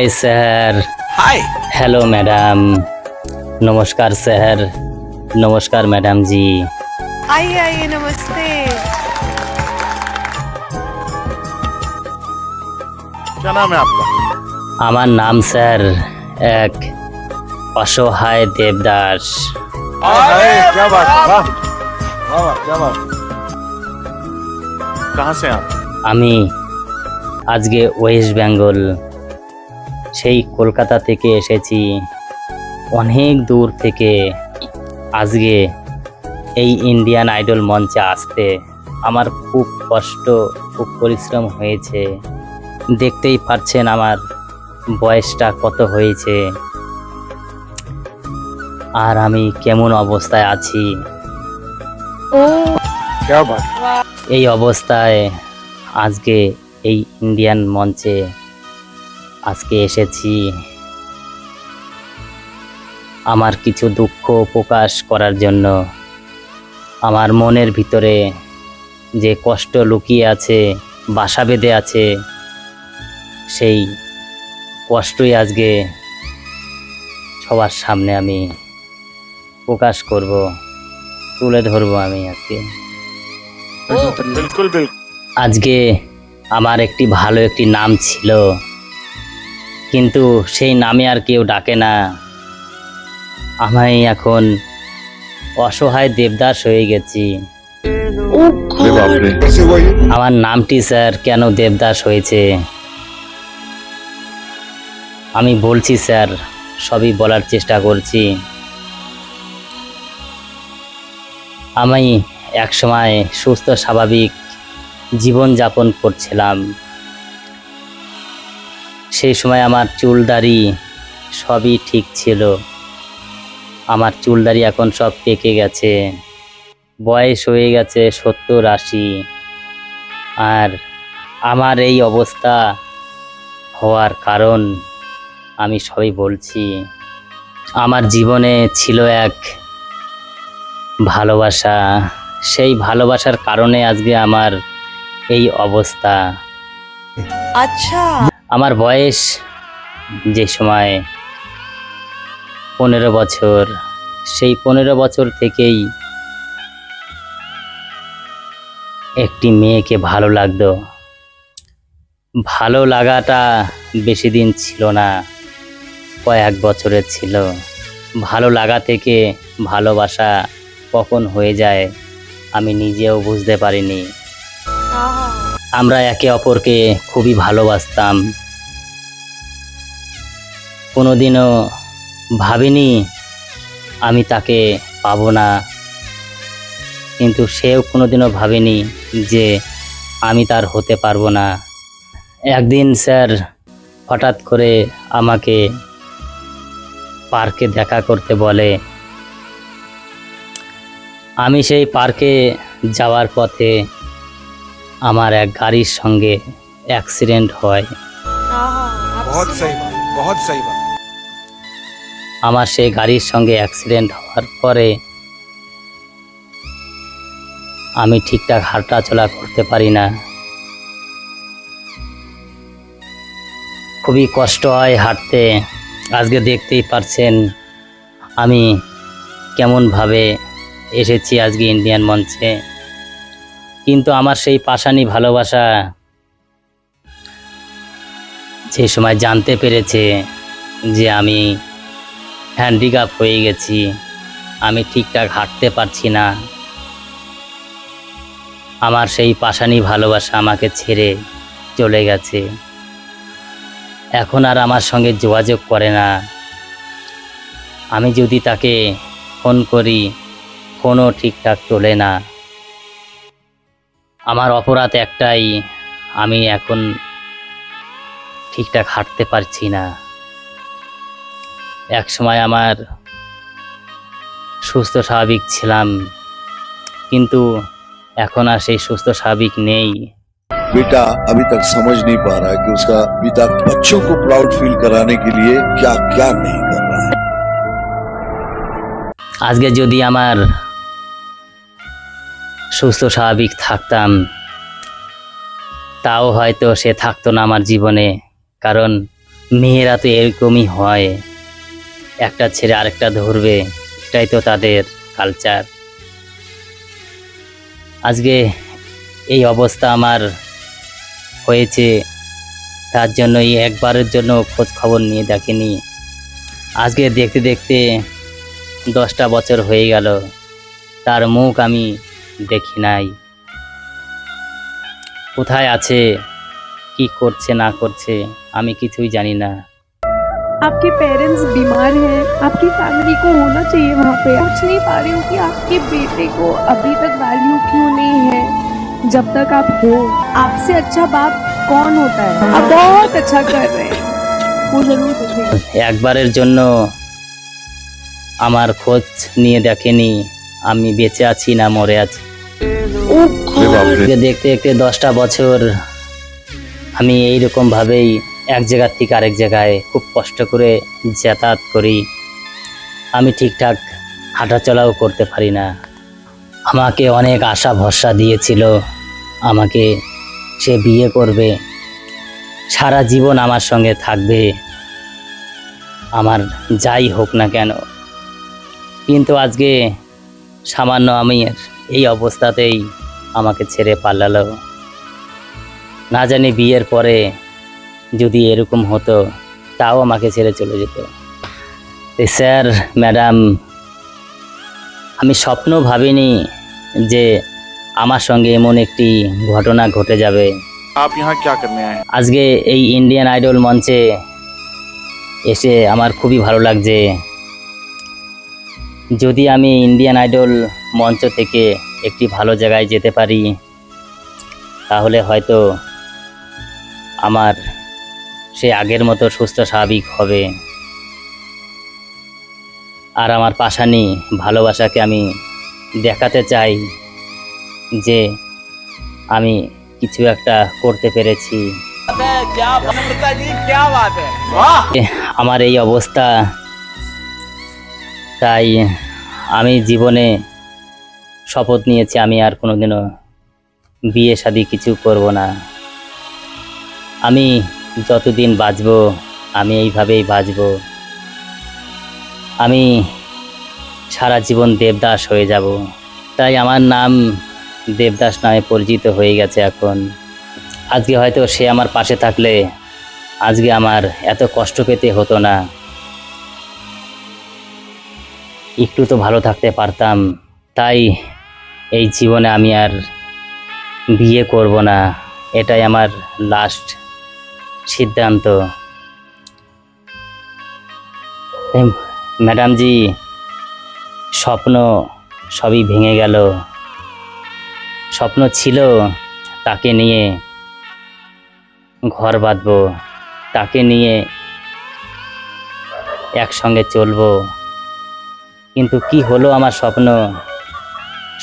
hi sir hi hello madam নমস্কার sir নমস্কার madam জি आइए आइए नमस्ते क्या नाम है आपका আমার নাম স্যার এক অসহায় দেবদাস अरे क्या बात है वाह वाह वाह, क्या बात कहाँ से हैं आप আমি আজকে ওয়েস্ট বেঙ্গল সেই কলকাতা থেকে এসেছি। অনেক দূর থেকে। আজকে এই ইন্ডিয়ান আইডল মঞ্চে আসতে আমার খুব কষ্ট খুব পরিশ্রম হয়েছে। দেখতেই পাচ্ছেন আমার বয়সটা কত হয়েছে। আর আমি কেমন অবস্থায় আছি? এই অবস্থায় আজকে এই ইন্ডিয়ান মঞ্চে আজকে এসেছি। আমার কিছু দুঃখ প্রকাশ করার জন্য। আমার মনের ভিতরে যে কষ্ট লুকিয়ে আছে বাসা বেঁধে আছে সেই কষ্টই আজকে সবার সামনে আমি প্রকাশ করব তুলে ধরবো আমি আজকে। আজকে আমার একটি ভালো একটি নাম ছিল। কিন্তু সেই নামে আর কেউ ডাকে না। আমি এখন অসহায় দেবদাস হয়ে গেছি। আমার নামটি স্যার কেন দেবদাস হয়েছে? আমি বলছি স্যার সবই বলার চেষ্টা করছি। আমি একসময় সুস্থ স্বাভাবিক জীবনযাপন করছিলাম। সেই সময় আমার চুল দাড়ি সবই ঠিক ছিল। আমার চুল দাড়ি এখন সব পেকে গেছে। বয়স হয়ে গেছে সত্তর আশি। আর আমার এই অবস্থা হওয়ার কারণ আমি সবই বলছি। আমার জীবনে ছিল এক ভালোবাসা। সেই ভালোবাসার কারণে আজকে আমার এই অবস্থা। আচ্ছা। আমার বয়স যে সময় পনেরো বছর সেই পনেরো বছর থেকেই একটি মেয়েকে ভালো লাগতো। ভালো লাগাটা বেশি দিন ছিল না কয়েক বছরের ছিল। ভালো লাগা থেকে ভালোবাসা কখন হয়ে যায় আমি নিজেও বুঝতে পারিনি। আমরা একে অপরকে খুবই ভালোবাসতাম। কোনোদিনও ভাবিনি আমি তাকে পাবো না। কিন্তু সেও কোনোদিনও ভাবেনি যে আমি তার হতে পারব না। একদিন স্যার হঠাৎ করে আমাকে পার্কে দেখা করতে বলে আমি সেই পার্কে যাওয়ার পথে আমার এক গাড়ির সঙ্গে অ্যাক্সিডেন্ট হয়। আচ্ছা। বহুত সহি বহুত সহি আমার সেই গাড়ির সঙ্গে অ্যাক্সিডেন্ট হওয়ার পরে আমি ঠিকঠাক হাঁটা চলা করতে পারি না। খুবই কষ্ট হয় হাঁটতে। আজকে দেখতেই পারছেন আমি কেমনভাবে এসেছি আজকে ইন্ডিয়ান মঞ্চে। কিন্তু আমার সেই পাশানি ভালোবাসা যে সময় জানতে পেরেছে যে আমি হ্যান্ডিক্যাপ হয়ে গেছি। আমি ঠিকঠাক হাঁটতে পারছি না। আমার সেই পাশানি ভালোবাসা আমাকে ছেড়ে চলে গেছে। এখন আর আমার সঙ্গে যোগাযোগ করে না। আমি যদি তাকে ফোন করি, ফোনও ঠিকঠাক তোলে না। আমার অপরাধ একটাই, আমি এখন ঠিকঠাক হাঁটতে পারছি না। এক সময় আমার সুস্থ স্বাভাবিক ছিলাম কিন্তু এখন আর সেই সুস্থ স্বাভাবিক নেই बेटा अभी तक समझ नहीं पा रहा है कि उसका पिता बच्चों को प्राउड फील कराने के लिए क्या क्या नहीं कर रहा है আজকে যদি আমার সুস্থ স্বাভাবিক থাকতাম তাও হয়তো সে থাকতো না আমার জীবনে কারণ মেয়েরা তো এরকমই হয় একটা ছেড়ে আরেকটা ধরবে, এটাই তো তাদের কালচার আজকে এই অবস্থা আমার হয়েছে, তার জন্য এই একবারের জন্য খোঁজ খবর নিয়ে দেখেনি। আজকে দেখতে দেখতে দশটা বছর হয়ে গেল, তার মুখ আমি দেখি নাই। কোথায় আছে, কি করছে, না করছে, আমি কিছুই জানি না। आपके पेरेंट्स बीमार हैं आपकी फैमिली को होना चाहिए वहाँ पे पूछ नहीं पा रही हूँ कि आपके बेटे को अभी तक वैल्यू क्यों नहीं है जब तक आप हो आपसे अच्छा बाप कौन होता है आप बहुत अच्छा कर रहे हैं वो जरूर देखेगा একবারের জন্য আমার খোঁজ নিয়ে দেখেনি আমি বেঁচে আছি না মরে আছি अरे बाप रे যে দেখতে দেখতে দশটা বছর আমি এইরকম ভাবেই এক জায়গা থেকে আরেক জায়গায় খুব কষ্ট করে যাতায়াত করি। আমি ঠিকঠাক হাঁটাচলাও করতে পারি না। আমাকে অনেক আশা ভরসা দিয়েছিল। আমাকে সে বিয়ে করবে। সারা জীবন আমার সঙ্গে থাকবে। আমার যাই হোক না কেন। কিন্তু আজকে সামান্য আমি এই অবস্থাতেই আমাকে ছেড়ে পালালো। না জানি বিয়ের পরে যদি এরকম হতো তাও আমাকে ছেড়ে চলে যেত। স্যার ম্যাডাম আমি স্বপ্ন ভাবিনি যে আমার সঙ্গে এমন একটি ঘটনা ঘটে যাবে। আজকে এই ইন্ডিয়ান আইডল মঞ্চে এসে আমার খুবই ভালো লাগছে। যদি আমি ইন্ডিয়ান আইডল মঞ্চ থেকে একটি ভালো জায়গায় যেতে পারি তাহলে হয়তো আমার সে আগের মতো সুস্থ স্বাভাবিক হবে। আর আমার পাশানি ভালোবাসাকে আমি দেখাতে চাই যে আমি কিছু একটা করতে পেরেছি। আমার এই অবস্থা তাই আমি জীবনে শপথ নিয়েছি, আমি আর কোনোদিনও বিয়ে শাদি কিছু করব না। আমি যতদিন বাঁচব, আমি এইভাবেই বাঁচব। আমি সারা জীবন দেবদাস হয়ে যাব। তাই আমার নাম দেবদাস নামে পরিচিত হয়ে গেছে এখন। আজকে হয়তো সে আমার পাশে থাকলে, আজকে আমার এত কষ্ট পেতে হতো না। একটু তো ভালো থাকতে পারতাম, তাই এই জীবনে আমি আর বিয়ে করব না। এটাই আমার লাস্ট সিদ্ধান্ত। ম্যাডামজি, স্বপ্ন সবই ভেঙে গেল। স্বপ্ন ছিল তাকে নিয়ে ঘর বাঁধব, তাকে নিয়ে একসঙ্গে চলব। কিন্তু কি হলো আমার স্বপ্ন?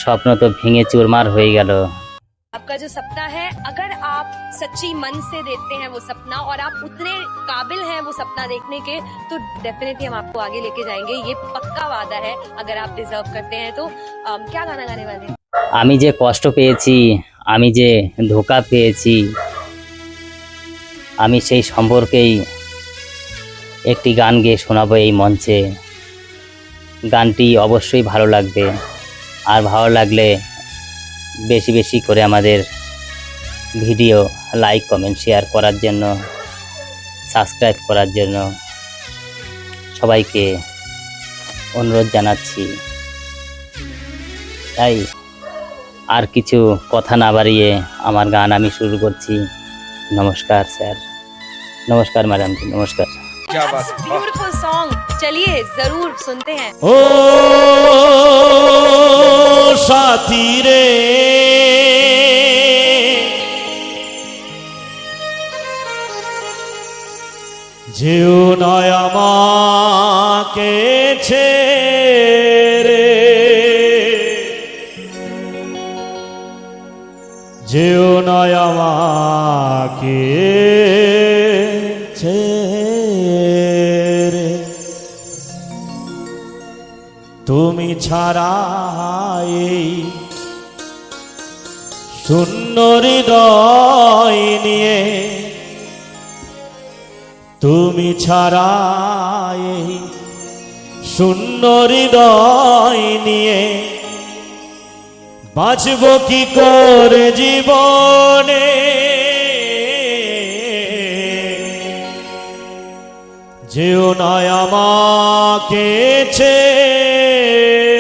স্বপ্ন তো ভেঙে চুরমার হয়ে গেল। আপনার যে সপ্তাহ হ্যাঁ सच्ची मन से देखते हैं वो सपना और आप उतने काबिल हैं वो सपना देखने के तो डेफिनेटली हम आपको आगे लेके जाएंगे ये पक्का वादा है अगर आप डिजर्व करते हैं तो अम, क्या गाना गाने वाले हैं আমি যে কষ্ট পেয়েছি আমি যে ধোকা পেয়েছি আমি সেই সম্পর্কেই একটি গান গেয়ে শোনাবো এই মঞ্চে গানটি অবশ্যই ভালো লাগবে আর ভালো লাগলে বেশি বেশি করে আমাদের ভিডিও লাইক কমেন্ট শেয়ার করার জন্য সাবস্ক্রাইব করার জন্য সবাইকে অনুরোধ জানাচ্ছি তাই আর কিছু কথা না বাড়িয়ে আমার গান আমি শুরু করছি নমস্কার স্যার নমস্কার ম্যাডাম নমস্কার क्या बात है वाह। ब्यूटीफुल सॉन्ग चलिए जरूर सुनते हैं ও সাথী রে যেও নয় আমাকে ছেড়ে। যেও নয় আমাকে ছেড়ে। তুমি ছাড়া এই শূন্য হৃদয় তুমি ছাড়া এই শূন্য হৃদয় নিয়ে বাঁচব কি করে জীবনে? যেও নয় আমাকে ছেড়ে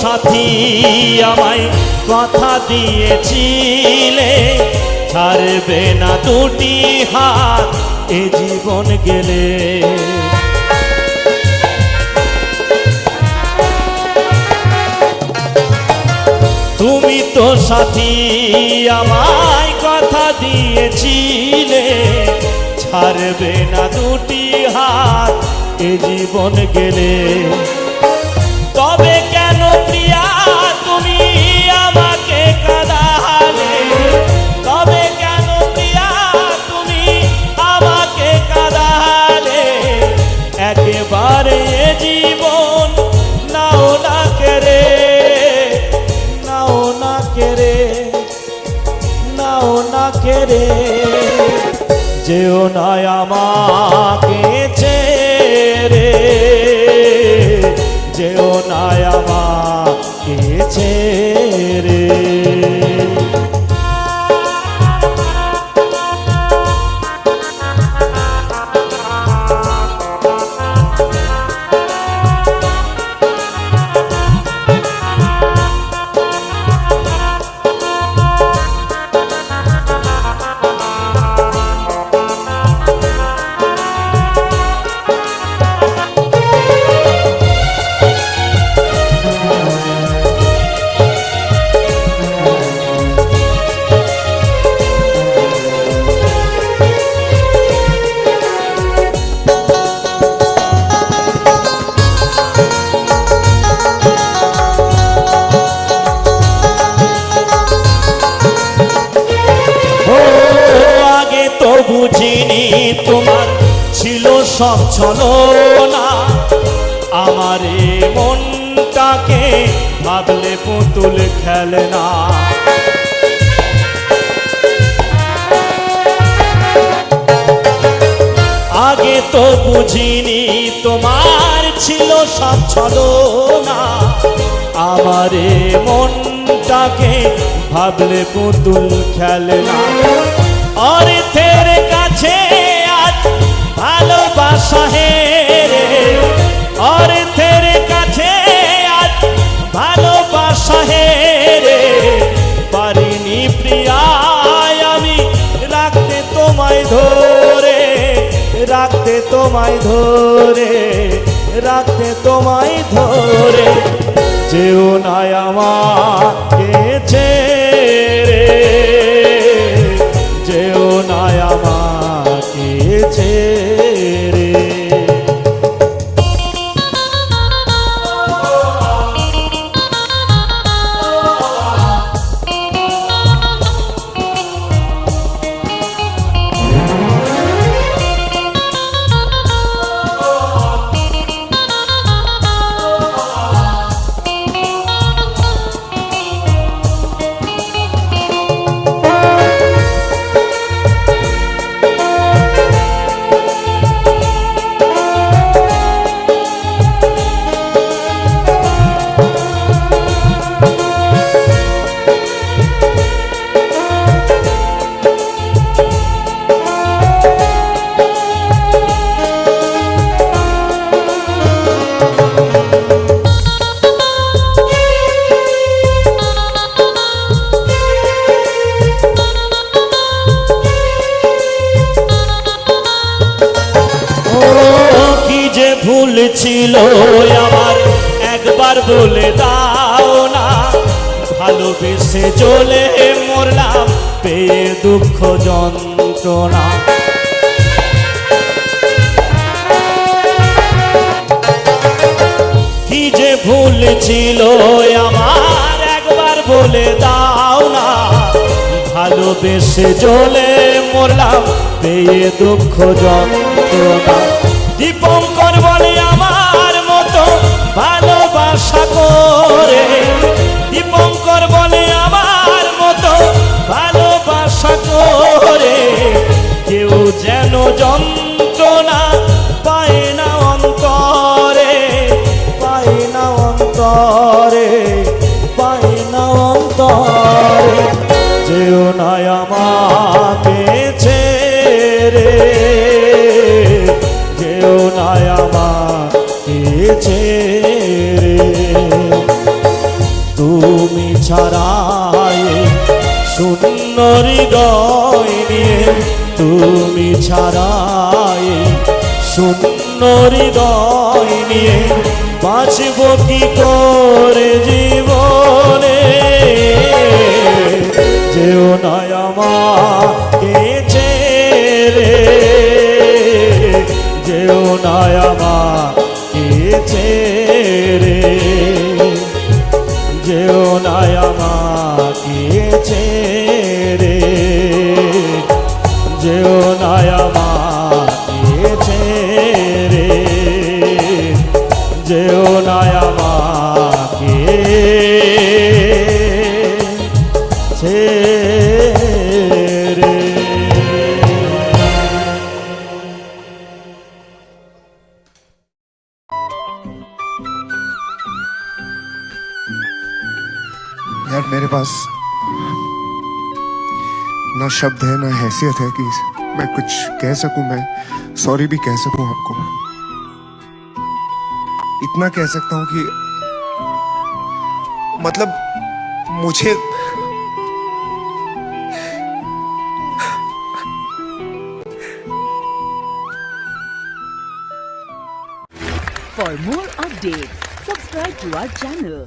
সাথী আমায় কথা দিয়েছিলে। ছাড়বে না দুটি হাত, এ জীবন গেলে। তুমি তো সাথী আমায় কথা দিয়েছিলে। ছাড়বে না দুটি হাত, এ জীবন গেলে। কেরে যেও না আমাকে চলো না। আমার মনটাকে ভাবলে পুতুল আগে তো বুঝিনি তোমার ছিল সব চলো না। আমার মনটাকে ভাবলে পুতুল খেলে না। ভালোবাসা হেরে অর্থের কাছে আজ ভালোবাসা হেরে পারিনি প্রিয়ায় আমি রাখতে তোমায় ধরে, রাখতে তোমায় ধরে, রাখতে তোমায় ধরে। যেও না আমাকে ছেড়ে। আমার একবার বলে দাও না। ভালোবেসে চলে মরলাম, পেয়ে দুঃখ যন্ত্রণা। কি যে ভুল ছিল আমার, একবার বলে দাও না। ভালোবেসে চলে মরলাম, পেয়ে দুঃখ যন্ত্রণা। দীপঙ্কর বলে আমার করে দীপঙ্কর বলে আমার মতো ভালোবাসা করে। কেউ যেন যন্ত্রণা পায় না অন্তরে, পায় না অন্তরে, পায় না অন্তরে। যেও না আমাকে হৃদয় নিয়ে তুমি ছাড়াই শূন্য হৃদয় নিয়ে বাঁচব কি করে জীবনে? যেও নয় আমাকে ছেড়ে। যেও নয় আমাকে ছেড়ে। যেও না আমাকে यार मेरे पास ना शब्द है ना हैसियत है कि मैं कुछ कह सकूँ मैं सॉरी भी कह सकूँ आपको। इतना कह सकता हूँ कि मतलब मुझे For more updates, subscribe to our channel,